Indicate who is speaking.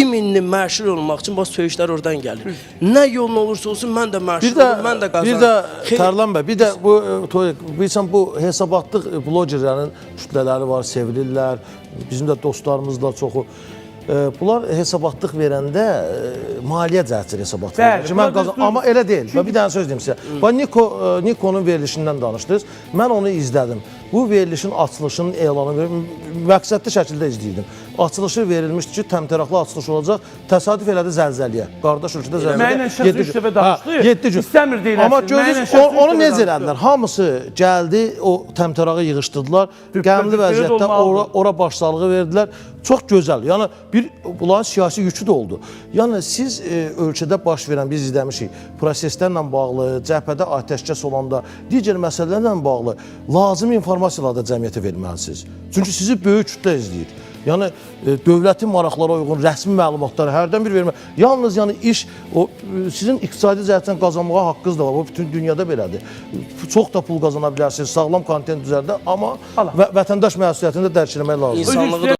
Speaker 1: iminli məşhur olmaq üçün bax söyüşlər oradan gəlir. Nə yolun olursa olsun mən də məşhur olum, mən də qazanım.
Speaker 2: bir də Tərlan bəy, bir də bu e, bilirsən bu hesabatlıq e, blogerlərin kütlələri var, sevilirlər. Bizim də dostlarımız da çoxu E, Bunlar hesabatlıq verəndə maliyyə cəhətdir hesabat
Speaker 3: Bəli,
Speaker 2: verir. Ki, mən qazan amma elə deyil. Və bir dənə söz deyim sizə. Bax Niko Nikonun verilişindən danışdınız. Mən onu izlədim. Bu verilişin açılışının elanı məqsədli şəkildə izləyirdim. Açılışı verilmişdi ki, təmtəraqlı açılış olacaq. Təsadüf elədi zəlzələyə. Qardaş ölkədə zəlzələ.
Speaker 3: Mənlə şəxsi
Speaker 2: yeddi
Speaker 3: üç
Speaker 2: gün.
Speaker 3: dəfə danışdıq.
Speaker 2: Ha, yeddi gün.
Speaker 3: İstəmir deyirlər
Speaker 2: Amma
Speaker 3: siz. Mənlə
Speaker 2: görürsünüz,
Speaker 3: şəxsi
Speaker 2: o-
Speaker 3: üç
Speaker 2: onu necə elədilər? Hamısı gəldi, o təmtərağı yığışdırdılar. Qəmli vəziyyətdə ora, ora başsağlığı verdilər. Çox gözəl. Yəni bir bunların siyasi yükü də oldu. Yəni siz e, ölkədə baş verən biz izləmişik. Proseslərlə bağlı, cəbhədə atəşkəs olanda, digər məsələlərlə bağlı lazımi informasiyaları da cəmiyyətə verməlisiniz. Çünki sizi böyük kütlə izləyir. Yəni e, dövlətin maraqlara uyğun rəsmi məlumatları hərdən bir vermə. Yalnız yəni iş o sizin iqtisadi cəhətdən qazanmağa haqqınız da var. Bu bütün dünyada belədir. Çox da pul qazana bilərsiniz, sağlam kontent düzəldə, amma
Speaker 3: Allah.
Speaker 2: və, vətəndaş məsuliyyətini də dərk etmək lazımdır.
Speaker 1: İnsanlığı